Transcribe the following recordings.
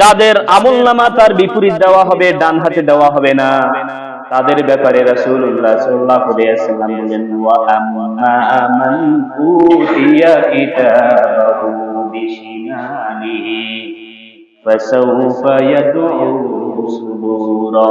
যাদের আমল নামা তার বিপরীত দেওয়া হবে, ডান হাতে দেওয়া হবে না। তাদের ব্যাপারে রাসূলুল্লাহ সাল্লাল্লাহু আলাইহি ওয়াসাল্লাম বলেন, ওয়া আম্মা উতিয়া কিতাবাহু বিশিমালিহি ফাসাউফা ইয়াদউ সুবুরা।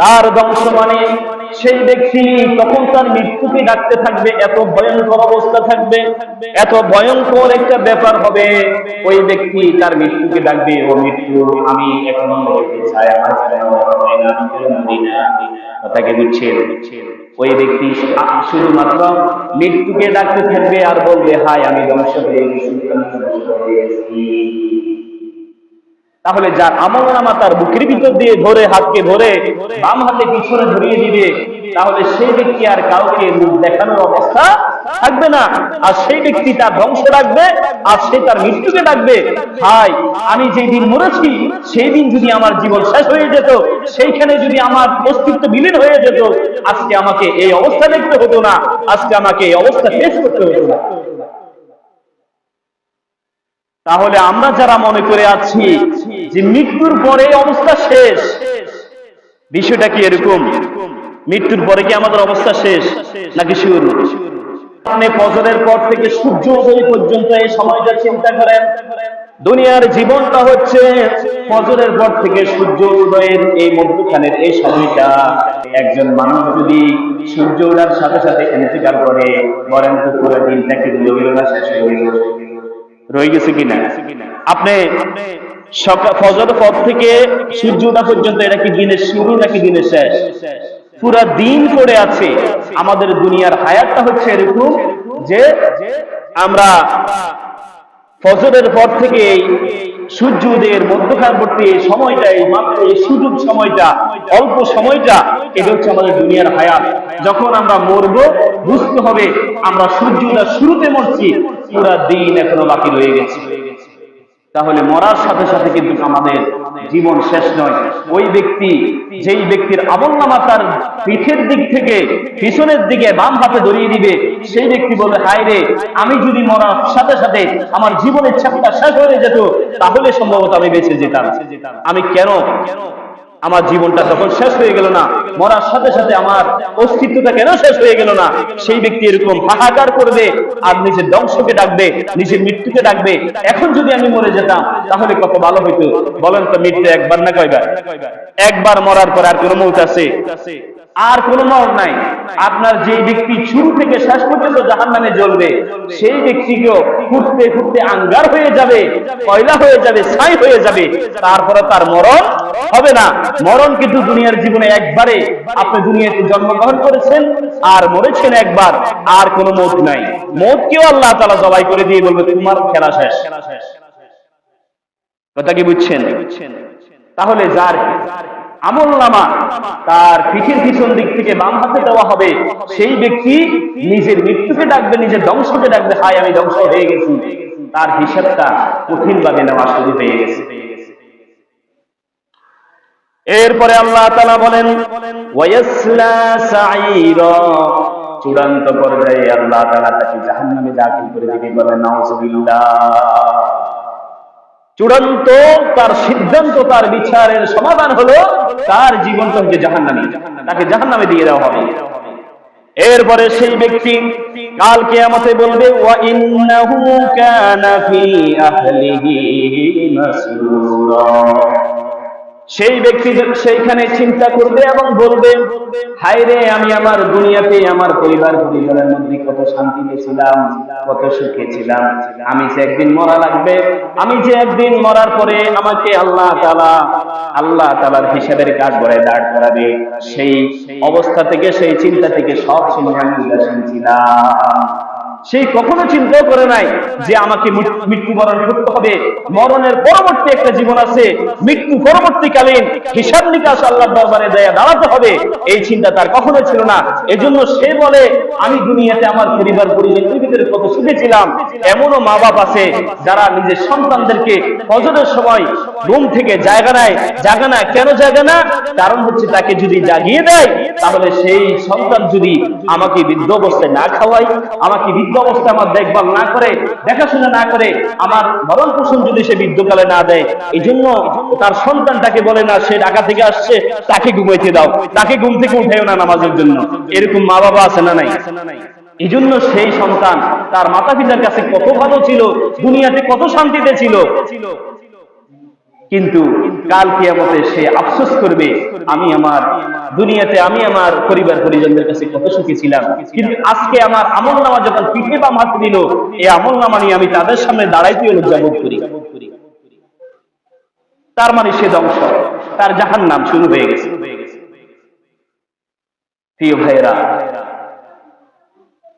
তার ধ্বংস মানে সেই ব্যক্তি তখন তার মৃত্যুকে ডাকতে থাকবে, এত ভয়ঙ্কর অবস্থা থাকবে, এত ভয়ঙ্কর একটা ব্যাপার হবে। ওই ব্যক্তি তার মৃত্যুকে ডাকবে, ও মৃত্যু, আমি এখনও কথাকে দিচ্ছেন ওই ব্যক্তি শুধুমাত্র মৃত্যুকে ডাকতে থাকবে আর বলবে হাই আমি ধ্বংস হয়ে গেছি। তাহলে যার আমল নামা তার বুকের ভিতর দিয়ে ধরে, হাতকে ধরে, বাম হাতে পিছনে ধরিয়ে দিবে, তাহলে সেই ব্যক্তি আর কাউকে মুখ দেখানোর অবস্থা থাকবে না। আর সেই ব্যক্তি তার ধ্বংস রাখবে, আর সে তার মৃত্যুকে ডাকবে। হাই আমি যেই দিন মরেছি সেই দিন যদি আমার জীবন শেষ হয়ে যেত, সেইখানে যদি আমার অস্তিত্ব বিলীন হয়ে যেত, আজকে আমাকে এই অবস্থা দেখতে হতো না, আজকে আমাকে এই অবস্থা ফেস করতে হতো না। তাহলে আমরা যারা মনে করে আছি যে মৃত্যুর পরে অবস্থা শেষ, বিষয়টা কি এরকম? মৃত্যুর পরে কি আমাদের অবস্থা শেষ? নাকি শুরু? ফজরের পর থেকে সূর্য উদয় পর্যন্ত এই সময়টা চিন্তা করেন। দুনিয়ার জীবনটা হচ্ছে ফজরের পর থেকে সূর্য উদয়ের এই মধ্যখানের এই সময়টা। একজন মানুষ যদি সূর্য ওঠার সাথে সাথে ইন্তেকাল করে, বলেন তো পুরো দিনটা কি শেষ হয়ে গেল? রয়ে গেছে কিনা? আপনি সকাল ফজর থেকে সূর্য উদা পর্যন্ত এটা কি দিনের শুরু নাকি দিনের শেষ? পুরা দিন করে আছে। আমাদের দুনিয়ার হায়াতটা হচ্ছে এরকম যে আমরা ফজরের পর থেকে সূর্য উদয়ের সময়টা, এই মাত্র এই সুযোগ সময়টা, অল্প সময়টা, এটা হচ্ছে আমাদের দুনিয়ার হায়াত। যখন আমরা মরব, বুঝতে হবে আমরা সূর্য উদয় শুরুতে মরছি, পুরা দিন এখনও বাকি রয়ে গেছে। তাহলে মরার সাথে সাথে কিন্তু আমাদের জীবন শেষ নয়। ওই ব্যক্তি, যেই ব্যক্তির আমল নামা তার পিঠের দিক থেকে পিছনের দিকে বাম হাতে ধরিয়ে দিবে, সেই ব্যক্তি বলবে, হায় রে, আমি যদি মরার সাথে সাথে আমার জীবনের চাপটা শেষ হয়ে যেত, তাহলে সম্ভবত আমি বেঁচে যেতাম। আমি কেন আমার জীবনটা তখন শেষ হয়ে গেল না, মরার সাথে সাথে আমার অস্তিত্বটা কেন শেষ হয়ে গেল না, সেই ব্যক্তি এরকম হাহাকার করবে আর নিজের ধ্বংসকে ডাকবে নিজের মৃত্যুকে ডাকবে এখন যদি আমি মরে যেতাম, তাহলে কত ভালো হইতো। বলেন তো মৃত্যু একবার না কয়বার? একবার মরার পর আর কোনো মৌত আছে? আর কোন মত নাই। আপনার যে ব্যক্তি শুরু থেকে শেষ পর্যন্ত জাহান নামে জ্বলবে, সেই ব্যক্তিকেও ফুটতে ফুটতে আঙ্গার হয়ে যাবে, কয়লা হয়ে যাবে, ছাই হয়ে যাবে। তারপরে তার মরণ হবে না। মরণ কিন্তু দুনিয়ার জীবনে একবারে। আপনি দুনিয়াতে জন্মগ্রহণ করেছেন আর মরেছেন একবার। আর কোনো মত নাই। মত কেউ আল্লাহ তালা জবাই করে দিয়ে বলবে, তোমার খেলা শেষ। কথা কি বুঝছেন? তাহলে যার আমল নামা তার পিঠের পিছন দিক থেকে বাম হাতে দেওয়া হবে, সেই ব্যক্তি নিজের মৃত্যুকে ডাকবে, নিজের ধ্বংসকে ডাকবে, হায়, আমি ধ্বংস হয়ে গেছি। তার হিসাবটা কঠিন ভাবে নেওয়া শুরু হয়ে গেছে। এরপরে আল্লাহ তালা বলেন চূড়ান্ত পর্যায়ে আল্লাহ তালা তাকে জাহান্নামে দাখিল করে দিবে বলেন চূড়ান্ত তার সিদ্ধান্ত, তার বিচারের সমাধান হলো তার জীবন হচ্ছে জাহান্নামী। তাকে জাহান্নামে দিয়ে দেওয়া হবে। এরপরে সেই ব্যক্তি কাল কিয়ামতে বলবে, ওয়া ইন্নাহু কানা ফি আহলিহি মাসরুরা। সেই ব্যক্তি সেইখানে চিন্তা করবে এবং বলবে হায় রে আমি আমার দুনিয়াতে আমার পরিবার পরিবারের মধ্যে কত শান্তিতে ছিলাম কত সুখে ছিলাম। আমি যে একদিন মরা লাগবে, আমি যে একদিন মরার পরে আমাকে আল্লাহ তালা আল্লাহ তালার হিসাবের কাজ করে দাঁড় করাবে। সেই অবস্থা থেকে, সেই চিন্তা থেকে সব সময় আমি ছিলাম। সেই কখনো চিন্তাও করে নাই যে আমাকে মৃত্যুবরণ করতে হবে। মরণের পরবর্তী একটা জীবন আছে। মৃত্যু পরবর্তীকালীন হিসাব নিকাশ আল্লাহর দরবারে দেয়া দাঁড়াতে হবে। এই চিন্তা তার কখনো ছিল না। এজন্য সে বলে, আমি দুনিয়াতে আমার পরিবার পরিজনের ভিতরে কত সুখে এমনও মা বাপ আছে যারা নিজের সন্তানদেরকে ফজরের সময় ঘুম থেকে জায়গা নেয়। জায়গা না, কেন জায়গা না? কারণ হচ্ছে তাকে যদি জাগিয়ে দেয়, তাহলে সেই সন্তান যদি আমাকে বৃদ্ধ অবস্থায় না খাওয়াই আমাকে বৃদ্ধ অবস্থায় আমার দেখভাল না করে, দেখাশোনা না করে আমার ভরণ পোষণ যদি সে বৃদ্ধকালে না দেয় এই জন্য তার সন্তানটাকে বলে, না, সে ঢাকা থেকে আসছে, তাকে ঘুমাইতে দাও। তাকে ঘুম থেকে উঠেও না নামাজের জন্য। এরকম মা বাবা আছে না নাই? এই জন্য সেই সন্তান তার মাতা পিতার কাছে কত ভালো ছিল, দুনিয়াতে কত শান্তিতে ছিল। কিন্তু কাল কিয়ামতে সে আফসোস করবে, আমি আমার দুনিয়াতে, আমি আমার পরিবার পরিজনদের কাছে কত সুখী ছিলাম। কিন্তু আজকে আমার আমল নামা যখন পিঠে বাম হাতে দিল, এই আমল নামা নিয়ে আমি তাদের সামনে দাঁড়াইতে লজ্জা বোধ করি। তার মানে সে ধ্বংস, তার জাহান নাম শুরু হয়ে গেছে। প্রিয় ভাইয়েরা,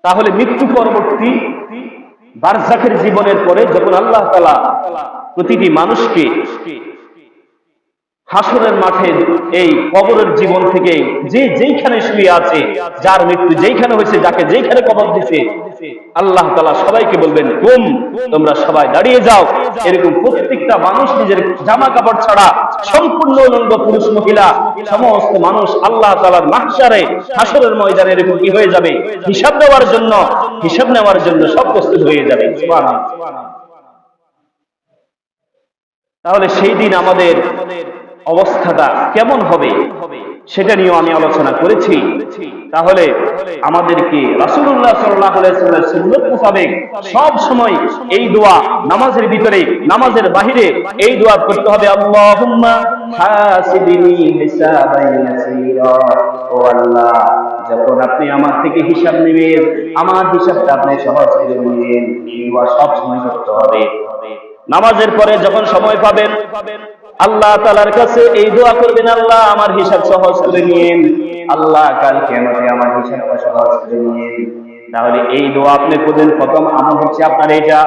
তাহলে মৃত্যু পরবর্তী বারজাকের জীবনের পরে যখন আল্লাহ তালা প্রতিটি মানুষকে হাসরের মাঠে এই কবরের জীবন থেকে যে যেইখানে শুয়ে আছে, যার মৃত্যু যেইখানে হয়েছে, যাকে যেইখানে কবর দিছে, আল্লাহ তালা সবাইকে বলবেন কুম তোমরা সবাই দাঁড়িয়ে যাও। এরকম প্রত্যেকটা মানুষ নিজের জামা কাপড় ছাড়া সম্পূর্ণ উলঙ্গ পুরুষ, মহিলা, সমস্ত মানুষ আল্লাহ তালার মাহসারে হাসরের ময়দানে এরকম কি হয়ে যাবে? হিসাব দেওয়ার জন্য, হিসাব নেওয়ার জন্য সব প্রস্তুত হয়ে যাবে। তাহলে সেই দিন আমাদের অবস্থাটা কেমন হবে সেটা নিয়েও আমি আলোচনা করেছি। তাহলে আমাদেরকে রাসূলুল্লাহ সাল্লাল্লাহু আলাইহি মোতাবেক সব সময় এই দোয়া নামাজের ভিতরে, নামাজের বাহিরে এই দোয়া করতে হবে। আল্লাহ, যখন আপনি আমার থেকে হিসাব নেবেন, আমার হিসাবটা আপনি সহজ করে নেবেন। এই দোয়া সব সময় করতে হবে। নামাজের পরে যখন সময় পাবেন, আল্লাহ তালার কাছে এই দোয়া করবেন, আল্লাহ, আমার হিসাব সহজ করে নিন। আল্লাহ কালকে আমাকে আমার হিসাব সহজ করে নিন। তাহলে এই দোয়া আপনি করবেন, প্রথম আমার হচ্ছে আপনার এটা